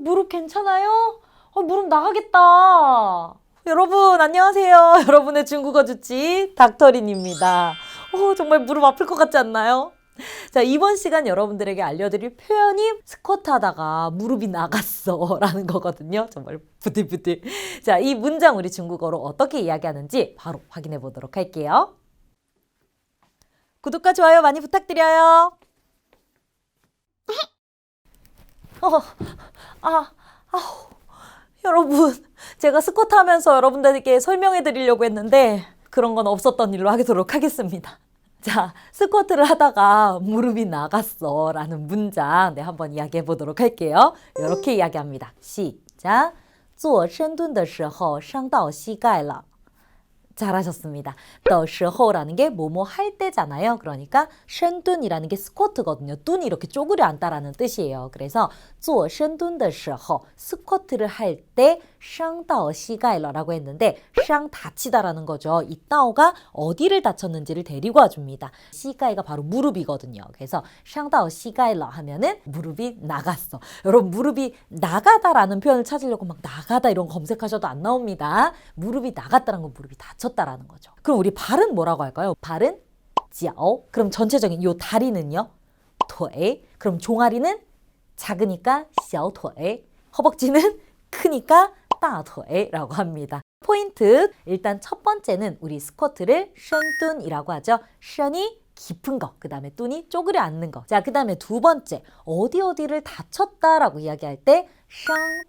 무릎 괜찮아요? 어, 무릎 나가겠다. 여러분, 안녕하세요. 여러분의 중국어 주치 닥터린입니다. 어, 정말 무릎 아플 것 같지 않나요? 자, 이번 시간 여러분들에게 알려드릴 표현이 스쿼트 하다가 무릎이 나갔어 라는 거거든요. 정말 부들부들. 자, 이 문장 우리 중국어로 어떻게 이야기하는지 바로 확인해 보도록 할게요. 구독과 좋아요 많이 부탁드려요. 어, 아, 아우, 여러분, 제가 스쿼트 하면서 여러분들에게 설명해 드리려고 했는데 그런 건 없었던 일로 하도록 하겠습니다. 자, 스쿼트를 하다가 무릎이 나갔어 라는 문장 네, 한번 이야기해 보도록 할게요. 이렇게 이야기합니다. 시작. 做深蹲的时候伤到膝盖了. 잘하셨습니다. 的时候라는 게 뭐뭐 할 때잖아요. 그러니까 深蹲이라는 게 스쿼트거든요. 뚠이 이렇게 쪼그려 앉다라는 뜻이에요. 그래서 做深蹲的时候 스쿼트를 할 때 伤到膝盖了라고 했는데 伤 다치다라는 거죠. 이 따오가 어디를 다쳤는지를 데리고 와줍니다. 시가이가 바로 무릎이거든요. 그래서 伤到膝盖了 하면은 무릎이 나갔어. 여러분 무릎이 나가다라는 표현을 찾으려고 막 나가다 이런 거 검색하셔도 안 나옵니다. 무릎이 나갔다는 건 무릎이 다쳤다 라는 거죠. 그럼 우리 발은 뭐라고 할까요? 발은 脚. 그럼 전체적인 요 다리는요? 腿. 그럼 종아리는 작으니까 小腿. 허벅지는 크니까 大腿라고 합니다. 포인트 일단 첫 번째는 우리 스쿼트를 션뚠이라고 하죠. 션이 깊은 거, 그 다음에 뚠이 쪼그려 앉는 거. 자, 그 다음에 두 번째 어디 어디를 다쳤다라고 이야기할 때 샹